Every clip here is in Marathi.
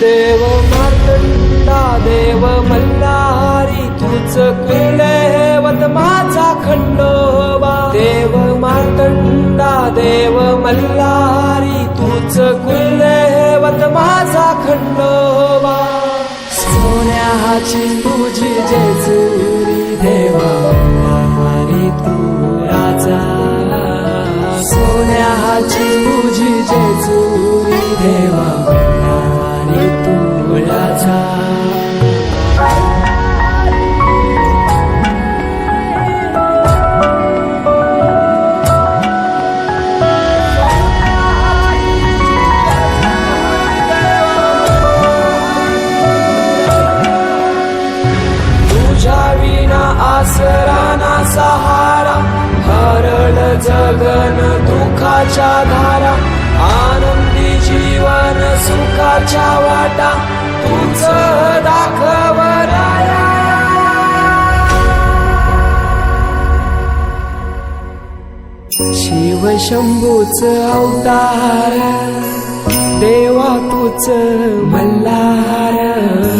देव मार्तंडा देव मल्हारी तुझ कुलदेवत माझा खंडोबा. देव मार्तंडा देव मल्हारी तुझ कुलदेवत माझा खंडोबा. सोन्याची तुझी जेजू आसराना सहारा हरळ जगन दुखाच्या धारा आनंदी जीवन सुखाच्या वाटा तुझ दाखव शिव शंभूच अवतार देवा तुच मल्हार.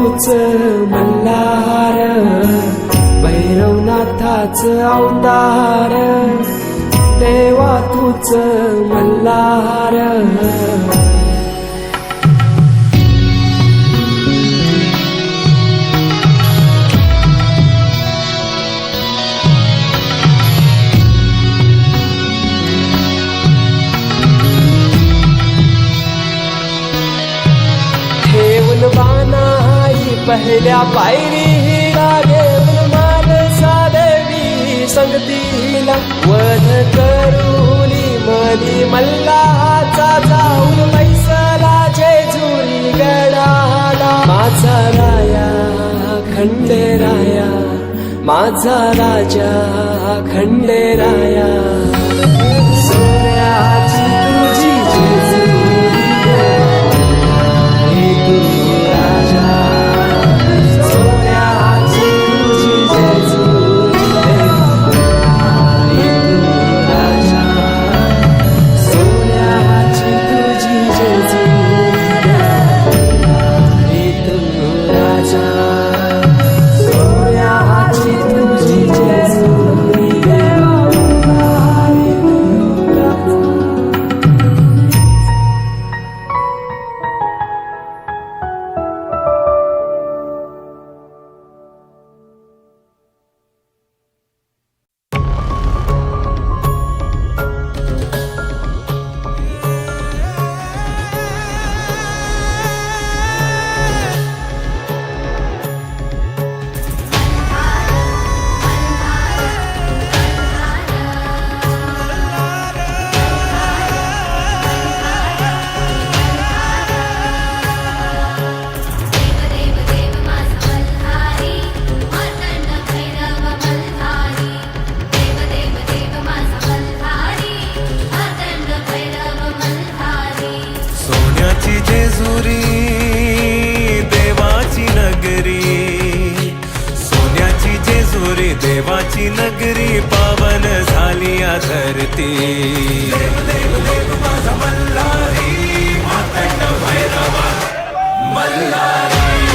तुच मल्हार भैरवनाथाच अवतार देवा तूच मल्हार ठेवून ही पहिल्या पायरीला लागे मानसा देवी संगतीला वध करुनी मनी मल्लाचा जाऊन पैसला जेजुरी गडाला. माझा राया खंडेराया माझा राजा खंडेराया देवाची नगरी पावन झाली या धरती. देव देव देव माझा मल्हारी मातंड भैरवा. मल्हारी.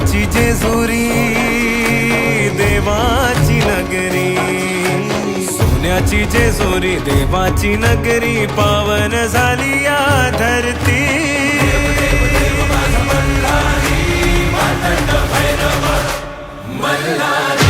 देवाची जेजुरी देवाची नगरी. सोन्याची जेजुरी देवाची नगरी पावन झाली या धरती. मल्हारी